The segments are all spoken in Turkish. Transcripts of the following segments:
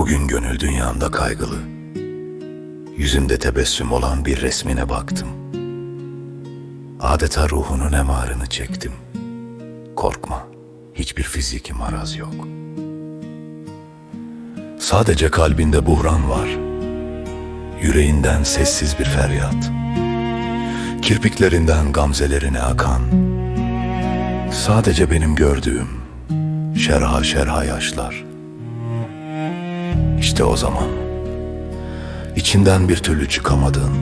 Bugün gönül dünyamda kaygılı. Yüzümde tebessüm olan bir resmine baktım. Adeta ruhunun emarını çektim. Korkma, hiçbir fiziki maraz yok. Sadece kalbinde buhran var. Yüreğinden sessiz bir feryat. Kirpiklerinden gamzelerine akan. Sadece benim gördüğüm şerha şerha yaşlar. İşte o zaman içinden bir türlü çıkamadığın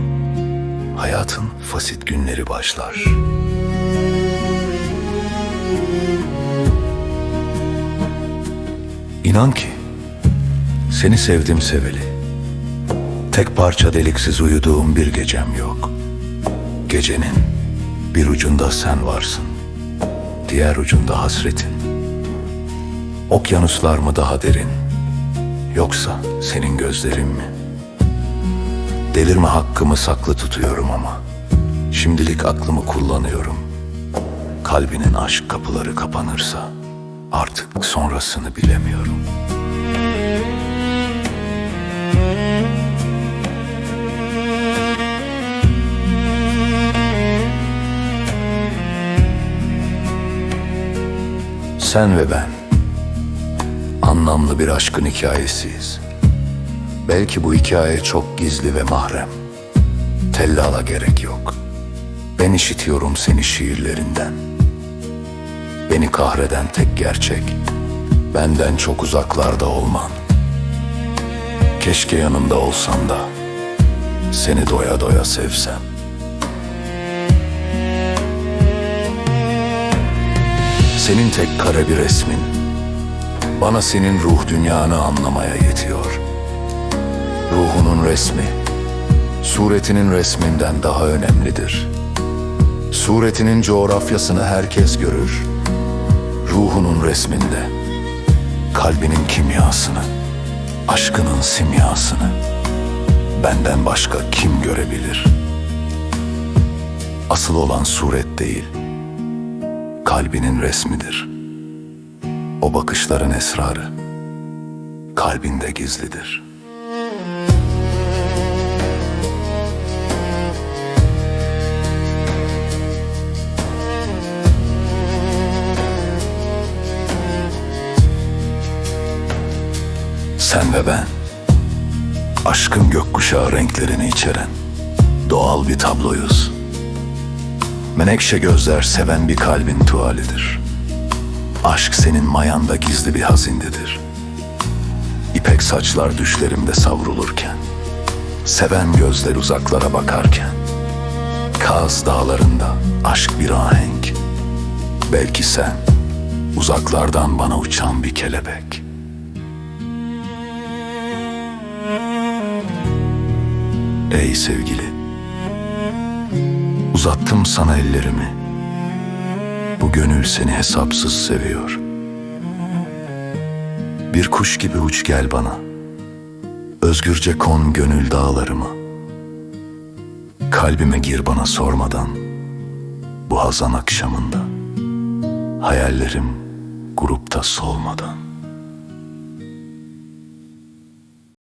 hayatın fasit günleri başlar. İnan ki seni sevdim seveli. Tek parça deliksiz uyuduğum bir gecem yok. Gecenin bir ucunda sen varsın. Diğer ucunda hasretin. Okyanuslar mı daha derin? Yoksa senin gözlerin mi? Delirme hakkımı saklı tutuyorum ama şimdilik aklımı kullanıyorum. Kalbinin aşk kapıları kapanırsa artık sonrasını bilemiyorum. Sen ve ben anlamlı bir aşkın hikayesiyiz. Belki bu hikaye çok gizli ve mahrem. Tellala gerek yok. Ben işitiyorum seni şiirlerinden. Beni kahreden tek gerçek, benden çok uzaklarda olman. Keşke yanımda olsan da, seni doya doya sevsem. Senin tek kare bir resmin, bana senin ruh dünyanı anlamaya yetiyor. Ruhunun resmi, suretinin resminden daha önemlidir. Suretinin coğrafyasını herkes görür. Ruhunun resminde, kalbinin kimyasını, aşkının simyasını benden başka kim görebilir? Asıl olan suret değil, kalbinin resmidir. O bakışların esrarı kalbinde gizlidir. Sen ve ben aşkın gökkuşağı renklerini içeren doğal bir tabloyuz. Menekşe gözler seven bir kalbin tuvalidir. Aşk senin mayanda gizli bir hazindedir. İpek saçlar düşlerimde savrulurken, seven gözler uzaklara bakarken, Kaz dağlarında aşk bir ahenk. Belki sen uzaklardan bana uçan bir kelebek. Ey sevgili, uzattım sana ellerimi. Gönül seni hesapsız seviyor. Bir kuş gibi uç gel bana. Özgürce kon gönül dağlarıma. Kalbime gir bana sormadan. Bu hazan akşamında. Hayallerim grupta solmadan.